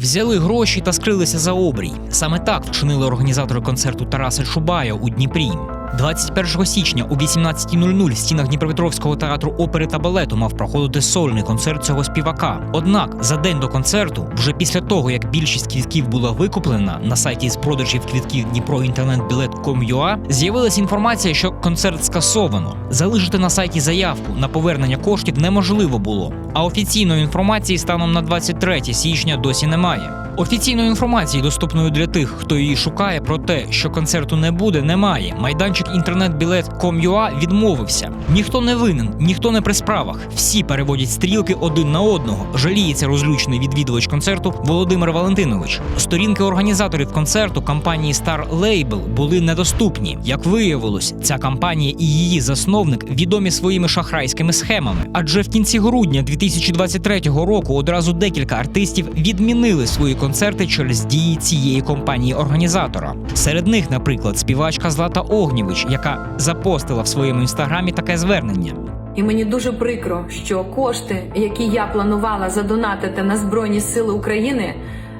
взяли гроші та скрилися за обрій. Саме так вчинили організатори концерту Тараса Чубая у Дніпрі. 21 січня о 18.00 в стінах Дніпропетровського театру опери та балету мав проходити сольний концерт цього співака. Однак за день до концерту, вже після того як більшість квітків була викуплена на сайті з продажів квітків Дніпроінтернетбілет.com.ua, з'явилася інформація, що концерт скасовано. Залишити на сайті заявку на повернення коштів неможливо було. А офіційної інформації станом на 23 січня досі немає. Офіційної інформації, доступної для тих, хто її шукає, про те, що концерту не буде, немає. Майданчик інтернет-білет.com.ua відмовився. Ніхто не винен, ніхто не при справах. Всі переводять стрілки один на одного. Жаліється розлючений відвідувач концерту Володимир Валентинович. Сторінки організаторів концерту компанії Star Label були недоступні. Як виявилось, ця компанія і її засновник відомі своїми шахрайськими схемами. Адже в кінці грудня 2023 року одразу декілька артистів відмінили свої концерти через дії цієї компанії-організатора. Серед них, наприклад, співачка Злата Огнєвич, яка запостила в своєму інстаграмі таке звернення. І мені дуже прикро, що кошти, які я планувала задонатити на Збройні Сили України,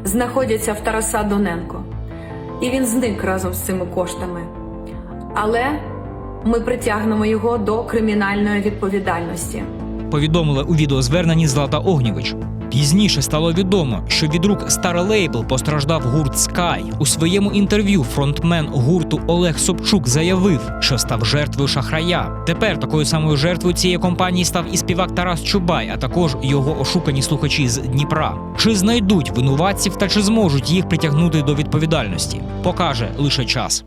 знаходяться в Тараса Доненко. І він зник разом з цими коштами. Але ми притягнемо його до кримінальної відповідальності. повідомила у відеозверненні Злата Огнєвич. Пізніше стало відомо, що від рук Star Label постраждав гурт Sky. У своєму інтерв'ю фронтмен гурту Олег Собчук заявив, що став жертвою шахрая. Тепер такою самою жертвою цієї компанії став і співак Тарас Чубай, а також його ошукані слухачі з Дніпра. Чи знайдуть винуватців та чи зможуть їх притягнути до відповідальності? Покаже лише час.